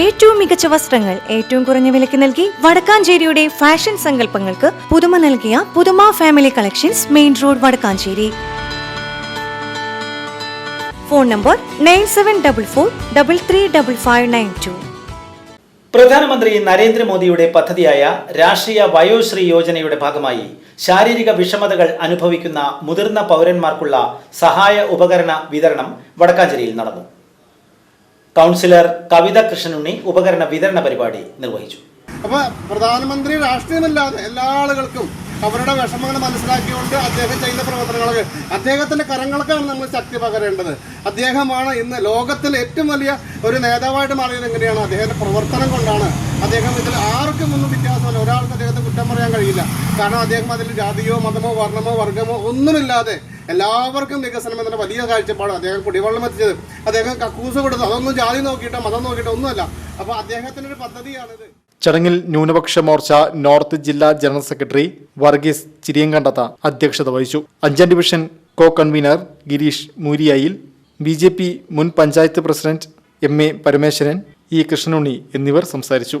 ഏറ്റവും മികച്ച വസ്ത്രങ്ങൾ ഏറ്റവും കുറഞ്ഞ വിലയ്ക്ക് നൽകി വടക്കാഞ്ചേരിയുടെ ഫാഷൻ സങ്കല്പങ്ങൾക്ക് പുതുമ നൽകിയ പുതുമ family collections main road Vadakkanchery. Phone number nine seven double four double three double five nine two പ്രധാനമന്ത്രി നരേന്ദ്രമോദിയുടെ പദ്ധതിയായ രാഷ്ട്രീയ വയോശ്രീ യോജനയുടെ ഭാഗമായി ശാരീരിക വിഷമതകൾ അനുഭവിക്കുന്ന മുതിർന്ന പൗരന്മാർക്കുള്ള സഹായ ഉപകരണ വിതരണം വടക്കാഞ്ചേരിയിൽ നടന്നു. കൗൺസിലർ കവിത കൃഷ്ണനുണ്ണി ഉപകരണ വിതരണ പരിപാടി നിർവഹിച്ചു. അപ്പൊ പ്രധാനമന്ത്രി രാഷ്ട്രീയമില്ലാതെ എല്ലാ ആളുകൾക്കും അവരുടെ വിഷമങ്ങൾ മനസ്സിലാക്കിക്കൊണ്ട് അദ്ദേഹം ചെയ്യുന്ന പ്രവർത്തനങ്ങളൊക്കെ അദ്ദേഹത്തിന്റെ കരങ്ങൾക്കാണ് നമ്മൾ ശക്തി പകരേണ്ടത് അദ്ദേഹമാണ് ഇന്ന് ലോകത്തിൽ ഏറ്റവും വലിയ ഒരു നേതാവായിട്ട് മാറിയത് എങ്ങനെയാണ്? അദ്ദേഹത്തിന്റെ പ്രവർത്തനം കൊണ്ടാണ് അദ്ദേഹം ഇതിൽ ആർക്കും ഒന്നും വ്യത്യാസമല്ല. ഒരാൾക്ക് അദ്ദേഹത്തെ കുറ്റം പറയാൻ കഴിയില്ല. കാരണം അദ്ദേഹം അതിൽ ജാതിയോ മതമോ വർണമോ വർഗമോ ഒന്നുമില്ലാതെ എല്ലാവർക്കും വികസനം എന്ന വലിയ കാഴ്ചപ്പാട് അദ്ദേഹം കുടിവെള്ളം എത്തിച്ചത്. അദ്ദേഹം കക്കൂസ് കൊടുത്തു. അതൊന്നും ജാതി നോക്കിയിട്ടോ മതം നോക്കിയിട്ടോ ഒന്നുമല്ല. അപ്പൊ അദ്ദേഹത്തിന്റെ ഒരു പദ്ധതിയാണിത് ചടങ്ങിൽ ന്യൂനപക്ഷ മോർച്ച നോർത്ത് ജില്ലാ ജനറൽ സെക്രട്ടറി വർഗീസ് ചിരിയങ്കണ്ടത്ത അധ്യക്ഷത വഹിച്ചു. അഞ്ചാം ഡിവിഷൻ കോ കൺവീനർ ഗിരീഷ് മൂരിയായിൽ ബി ജെ പി മുൻ panchayat president M A Parameswaran E Krishnanunni എന്നിവർ സംസാരിച്ചു.